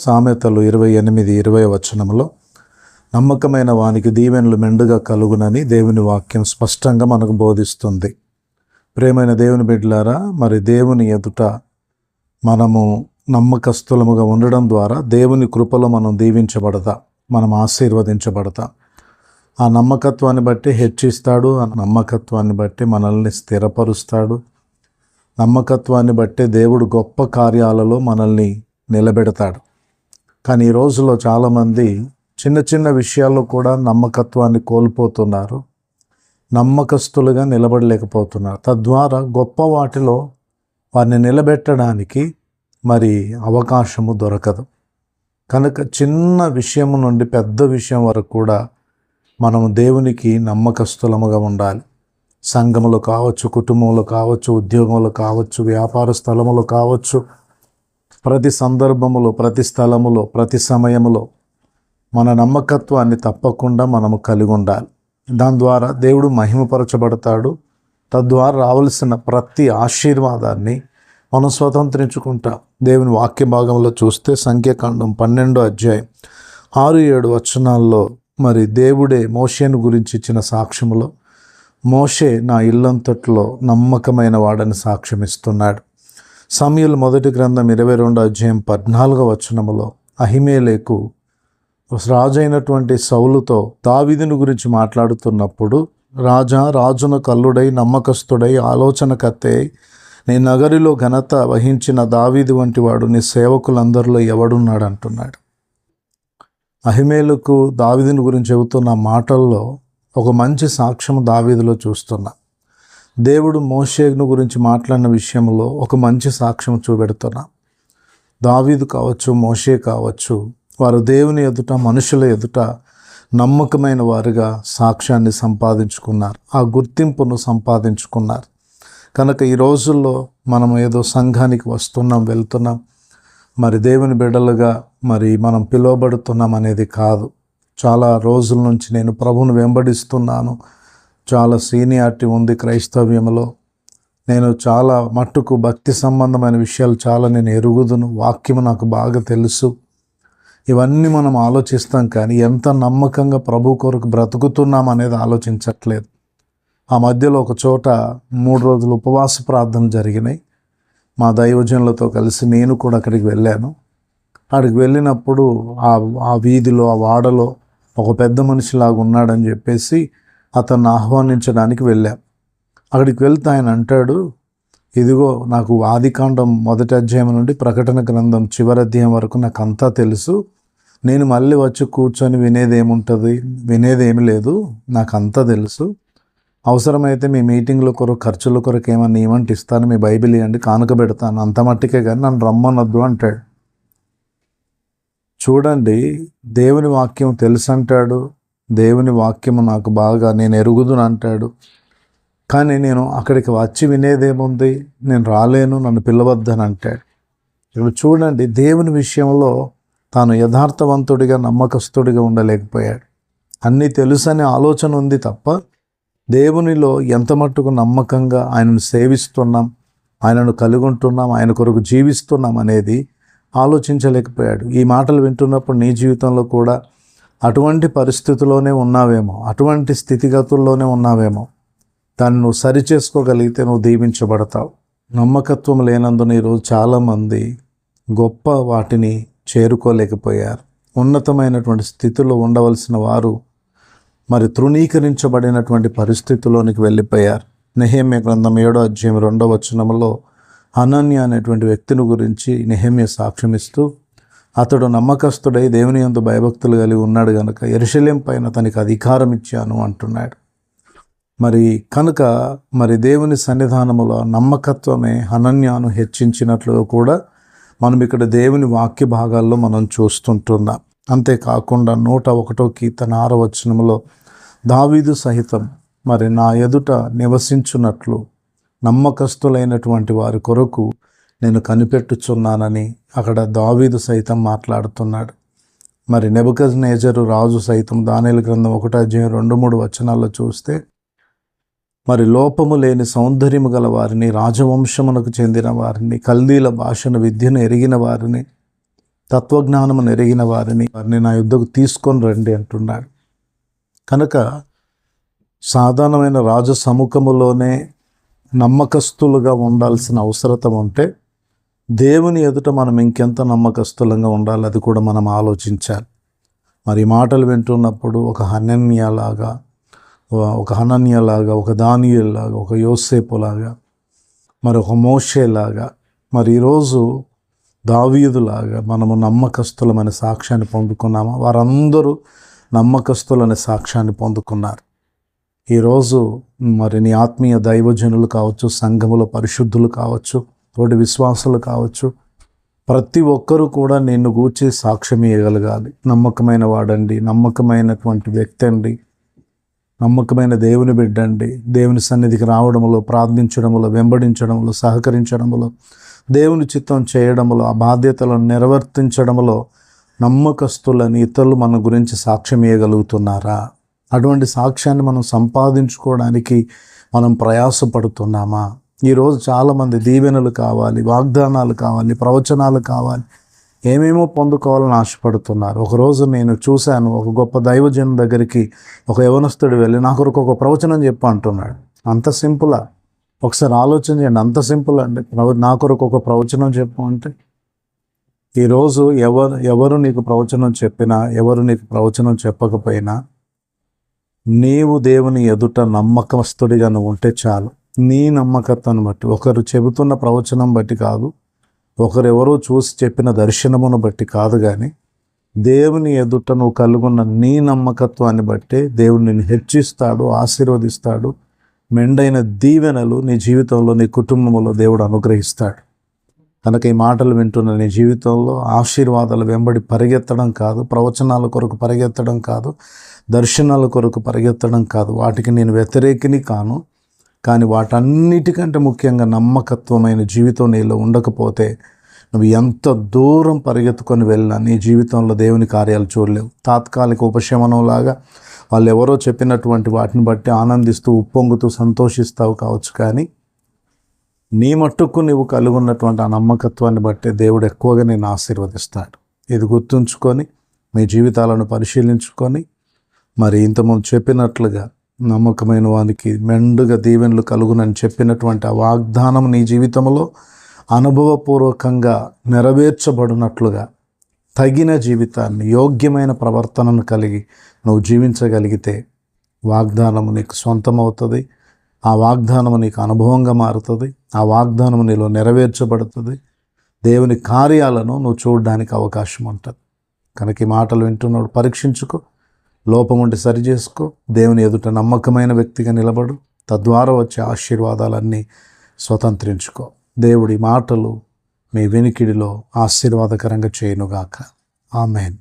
సామెతలు ఇరవై ఎనిమిది ఇరవై వచనములో నమ్మకమైన వానికి దీవెనలు మెండుగా కలుగునని దేవుని వాక్యం స్పష్టంగా మనకు బోధిస్తుంది. ప్రేమైన దేవుని బిడ్డలారా మరి దేవుని ఎదుట మనము నమ్మకస్తులముగా ఉండడం ద్వారా దేవుని కృపలో మనం దీవించబడతా మనం ఆశీర్వదించబడతా. ఆ నమ్మకత్వాన్ని బట్టి హెచ్చిస్తాడు ఆ నమ్మకత్వాన్ని బట్టి మనల్ని స్థిరపరుస్తాడు. నమ్మకత్వాన్ని బట్టి దేవుడు గొప్ప కార్యాలలో మనల్ని నిలబెడతాడు. కానీ ఈ రోజుల్లో చాలామంది చిన్న చిన్న విషయాల్లో కూడా నమ్మకత్వాన్ని కోల్పోతున్నారు నమ్మకస్తులుగా నిలబడలేకపోతున్నారు. తద్వారా గొప్ప వాటిలో వారిని నిలబెట్టడానికి మరి అవకాశము దొరకదు. కనుక చిన్న విషయం నుండి పెద్ద విషయం వరకు కూడా మనము దేవునికి నమ్మకస్తులముగా ఉండాలి. సంఘములు కావచ్చు కుటుంబంలో కావచ్చు ఉద్యోగంలో కావచ్చు వ్యాపార స్థలములో కావచ్చు ప్రతి సందర్భములో ప్రతి స్థలములో ప్రతి సమయములో మన నమ్మకత్వాన్ని తప్పకుండా మనము కలిగి ఉండాలి. దాని ద్వారా దేవుడు మహిమపరచబడతాడు. తద్వారా రావలసిన ప్రతి ఆశీర్వాదాన్ని మనం స్వతంత్రించుకుంటాం. దేవుని వాక్య భాగంలో చూస్తే సంఖ్యాకాండం పన్నెండో అధ్యాయం ఆరు ఏడు వచనాల్లో మరి దేవుడే మోషేను గురించి ఇచ్చిన సాక్ష్యములో మోషే నా ఇల్లంతట్లో నమ్మకమైన వాడని సాక్ష్యమిస్తున్నాడు. సమయలు మొదటి గ్రంథం ఇరవై రెండో అధ్యాయం పద్నాలుగో వచనములో అహిమేలేకు రాజైనటువంటి సౌలుతో దావిదుని గురించి మాట్లాడుతున్నప్పుడు రాజా రాజున కల్లుడై నమ్మకస్తుడై ఆలోచనకర్తే నీ నగరిలో ఘనత వహించిన దావీదు వంటి వాడు నీ సేవకులందరిలో ఎవడున్నాడు? అంటున్నాడు. అహిమేలకు దావీదుని గురించి చెబుతున్న మాటల్లో ఒక మంచి సాక్ష్యం దావీదులో చూస్తున్నా. దేవుడు మోషేను గురించి మాట్లాడిన విషయంలో ఒక మంచి సాక్ష్యం చూపెడుతున్నా. దావీదు కావచ్చు మోషే కావచ్చు వారు దేవుని ఎదుట మనుషుల ఎదుట నమ్మకమైన వారుగా సాక్ష్యాన్ని సంపాదించుకున్నారు. ఆ గుర్తింపును సంపాదించుకున్నారు. కనుక ఈ రోజుల్లో మనం ఏదో సంఘానికి వస్తున్నాం వెళ్తున్నాం. మరి దేవుని బిడ్డలుగా మరి మనం పిలువబడుతున్నాం అనేది కాదు. చాలా రోజుల నుంచి నేను ప్రభును వెంబడిస్తున్నాను. చాలా సీనియారిటీ ఉంది క్రైస్తవ్యంలో. నేను చాలా మట్టుకు భక్తి సంబంధమైన విషయాలు చాలా నేను ఎరుగుదును. వాక్యము నాకు బాగా తెలుసు. ఇవన్నీ మనం ఆలోచిస్తాం కానీ ఎంత నమ్మకంగా ప్రభు కొరకు బ్రతుకుతున్నాం అనేది ఆలోచించట్లేదు. ఆ మధ్యలో ఒక చోట మూడు రోజులు ఉపవాస ప్రార్థన జరిగినాయి. మా దైవజనులతో కలిసి నేను కూడా అక్కడికి వెళ్ళాను. అక్కడికి వెళ్ళినప్పుడు ఆ ఆ వీధిలో ఆ వాడలో ఒక పెద్ద మనిషిలాగా ఉన్నాడని చెప్పేసి అతన్ని ఆహ్వానించడానికి వెళ్ళాం. అక్కడికి వెళ్తే ఆయన అంటాడు ఇదిగో నాకు ఆదికాండం మొదటి అధ్యాయం నుండి ప్రకటన గ్రంథం చివరి అధ్యాయం వరకు నాకు అంతా తెలుసు. నేను మళ్ళీ వచ్చి కూర్చొని వినేది ఏముంటుంది? వినేది ఏమి లేదు. నాకు అంతా తెలుసు. అవసరమైతే మీ మీటింగ్ల కొరకు ఖర్చుల కొరకు ఏమన్నా ఏమంటే ఇస్తాను. మీ బైబిల్ ఇవ్వండి కానుక పెడతాను. అంత మట్టికే కానీ నన్ను రమ్మనొద్దు అంటాడు. చూడండి దేవుని వాక్యం తెలుసు అంటాడు దేవుని వాక్యము నాకు బాగా నేను ఎరుగుదును అంటాడు. కానీ నేను అక్కడికి వచ్చి వినేదేముంది? నేను రాలేను నన్ను పిలవద్దని అంటాడు. ఇప్పుడు చూడండి దేవుని విషయంలో తాను యథార్థవంతుడిగా నమ్మకస్తుడిగా ఉండలేకపోయాడు. అన్నీ తెలుసనే ఆలోచన ఉంది తప్ప దేవునిలో ఎంత మట్టుకు నమ్మకంగా ఆయనను సేవిస్తున్నాం ఆయనను కలిగి ఉంటున్నాం ఆయన కొరకు జీవిస్తున్నాం అనేది ఆలోచించలేకపోయాడు. ఈ మాటలు వింటున్నప్పుడు నీ జీవితంలో కూడా అటువంటి పరిస్థితిలోనే ఉన్నావేమో అటువంటి స్థితిగతుల్లోనే ఉన్నావేమో దాన్ని నువ్వు సరిచేసుకోగలిగితే నువ్వు దీవించబడతావు. నమ్మకత్వం లేనందున ఈరోజు చాలామంది గొప్ప వాటిని చేరుకోలేకపోయారు. ఉన్నతమైనటువంటి స్థితిలో ఉండవలసిన వారు మరి తృణీకరించబడినటువంటి పరిస్థితిలోనికి వెళ్ళిపోయారు. నెహేమ్య గ్రంథం ఏడో అధ్యాయం రెండో వచనంలో అనన్య అనేటువంటి వ్యక్తిని గురించి నెహేమ్య సాక్ష్యమిస్తూ అతడు నమ్మకస్తుడై దేవుని ఎందు భయభక్తులు కలిగి ఉన్నాడు కనుక ఎరుశల్యం పైన తనకి అధికారం ఇచ్చాను అంటున్నాడు. మరి కనుక మరి దేవుని సన్నిధానములో నమ్మకత్వమే అనన్యాను హెచ్చించినట్లుగా కూడా మనం ఇక్కడ దేవుని వాక్య భాగాల్లో మనం చూస్తుంటున్నాం. అంతేకాకుండా నూట ఒకటో కీర్తన ఆరవచనములో దావీదు సహితం మరి నా ఎదుట నివసించున్నట్లు నమ్మకస్తులైనటువంటి వారి కొరకు నేను కనిపెట్టుచున్నానని అక్కడ దావీదు సైతం మాట్లాడుతున్నాడు. మరి నెబకజ్ నేజరు రాజు సైతం దానిల గ్రంథం ఒకటో అధ్యాయం రెండు మూడు వచనాల్లో చూస్తే మరి లోపము లేని సౌందర్యము గల వారిని రాజవంశమునకు చెందిన వారిని కల్దీల భాషను విద్యను ఎరిగిన వారిని తత్వజ్ఞానమును ఎరిగిన వారిని వారిని నా యుద్ధకు తీసుకొని రండి అంటున్నాడు. కనుక సాధారణమైన రాజ సముఖములోనే నమ్మకస్తులుగా ఉండాల్సిన అవసరత ఉంటే దేవుని ఎదుట మనం ఇంకెంత నమ్మకస్తులంగా ఉండాలి అది కూడా మనం ఆలోచించాలి. మరి మాటలు వింటున్నప్పుడు ఒక హనన్యలాగా ఒక హనన్యలాగా ఒక దానియల్లాగా ఒక యోసేపులాగా మరి ఒక మోషేలాగా మరి ఈరోజు దావీదులాగా మనము నమ్మకస్తులమైన సాక్ష్యాన్ని పొందుకున్నామా? వారందరూ నమ్మకస్తులనే సాక్ష్యాన్ని పొందుకున్నారు. ఈరోజు మరి నీ ఆత్మీయ దైవజనులు కావచ్చు సంఘముల పరిశుద్ధులు కావచ్చు తోటి విశ్వాసులు కావచ్చు. ప్రతి ఒక్కరూ కూడా నిన్ను గూర్చి సాక్ష్యం ఇవ్వగలగాలి నమ్మకమైన వాడండి. నమ్మకమైనటువంటి వ్యక్తి అండి నమ్మకమైన దేవుని బిడ్డండి. దేవుని సన్నిధికి రావడంలో ప్రార్థించడంలో వెంబడించడంలో సహకరించడంలో దేవుని చిత్తం చేయడంలో ఆ బాధ్యతలను నిర్వర్తించడంలో నమ్మకస్తులని ఇతరులు మన గురించి సాక్ష్యం ఇవ్వగలుగుతున్నారా అటువంటి సాక్ష్యాన్ని మనం సంపాదించుకోవడానికి మనం ప్రయాసపడుతున్నామా? ఈరోజు చాలామంది దీవెనలు కావాలి వాగ్దానాలు కావాలి ప్రవచనాలు కావాలి. ఏమేమో పొందుకోవాలని ఆశపడుతున్నారు. ఒకరోజు నేను చూశాను ఒక గొప్ప దైవజన్ దగ్గరికి ఒక యవనస్తుడు వెళ్ళి నా కొరకు ఒక ప్రవచనం చెప్పు అంటున్నాడు. అంత సింపులా? ఒకసారి ఆలోచన చేయండి అంత సింపుల్ అండి? ప్రవ- నా కొరకు ఒక ప్రవచనం చెప్పు అంటే? ఈరోజు ఎవరు ఎవరు నీకు ప్రవచనం చెప్పినా ఎవరు నీకు ప్రవచనం చెప్పకపోయినా నీవు దేవుని ఎదుట నమ్మకస్తుడిగా నువ్వు ఉంటే చాలు. నీ నమ్మకత్వాన్ని బట్టి. ఒకరు చెబుతున్న ప్రవచనం బట్టి కాదు ఒకరెవరో చూసి చెప్పిన దర్శనమును బట్టి కాదు కానీ దేవుని ఎదుట నువ్వు కలుగున్న నీ నమ్మకత్వాన్ని బట్టే దేవుడు నిన్ను హెచ్చిస్తాడు ఆశీర్వదిస్తాడు మెండైన దీవెనలు నీ జీవితంలో నీ కుటుంబంలో దేవుడు అనుగ్రహిస్తాడు. కనుక ఈ మాటలు వింటున్న నీ జీవితంలో ఆశీర్వాదాలు వెంబడి పరిగెత్తడం కాదు ప్రవచనాల కొరకు పరిగెత్తడం కాదు దర్శనాల కొరకు పరిగెత్తడం కాదు. వాటికి నేను వ్యతిరేకిని కాను కానీ వాటన్నిటికంటే ముఖ్యంగా నమ్మకత్వమైన జీవితం నీలో ఉండకపోతే నువ్వు ఎంత దూరం పరిగెత్తుకొని వెళ్ళినా నీ జీవితంలో దేవుని కార్యాలు చూడలేవు. తాత్కాలిక ఉపశమనంలాగా వాళ్ళు ఎవరో చెప్పినటువంటి వాటిని బట్టి ఆనందిస్తూ ఉప్పొంగుతూ సంతోషిస్తావు కావచ్చు కానీ నీ మట్టుకు నువ్వు కలిగి ఉన్నటువంటి ఆ నమ్మకత్వాన్ని బట్టి దేవుడు ఎక్కువగా నేను ఆశీర్వదిస్తాడు. ఇది గుర్తుంచుకొని మీ జీవితాలను పరిశీలించుకొని మరి ఇంతకుముందు చెప్పినట్లుగా నమ్మకమైన వానికి మెండుగా దీవెనలు కలుగునని చెప్పినటువంటి ఆ వాగ్దానం నీ జీవితంలో అనుభవపూర్వకంగా నెరవేర్చబడినట్లుగా తగిన జీవితాన్ని యోగ్యమైన ప్రవర్తనను కలిగి నువ్వు జీవించగలిగితే వాగ్దానము నీకు సొంతమవుతుంది ఆ వాగ్దానము నీకు అనుభవంగా మారుతుంది. ఆ వాగ్దానము నీలో నెరవేర్చబడుతుంది. దేవుని కార్యాలను నువ్వు చూడడానికి అవకాశం ఉంటుంది. కనుక ఈ మాటలు వింటున్నాడు పరీక్షించుకో. లోపం ఉంటే సరి చేసుకో. దేవుని ఎదుట నమ్మకమైన వ్యక్తిగా నిలబడు. తద్వారా వచ్చే ఆశీర్వాదాలన్నీ స్వతంత్రించుకో. దేవుడి మాటలు మీ వెనికిడిలో ఆశీర్వాదకరంగా చేయనుగాక. ఆమెన్.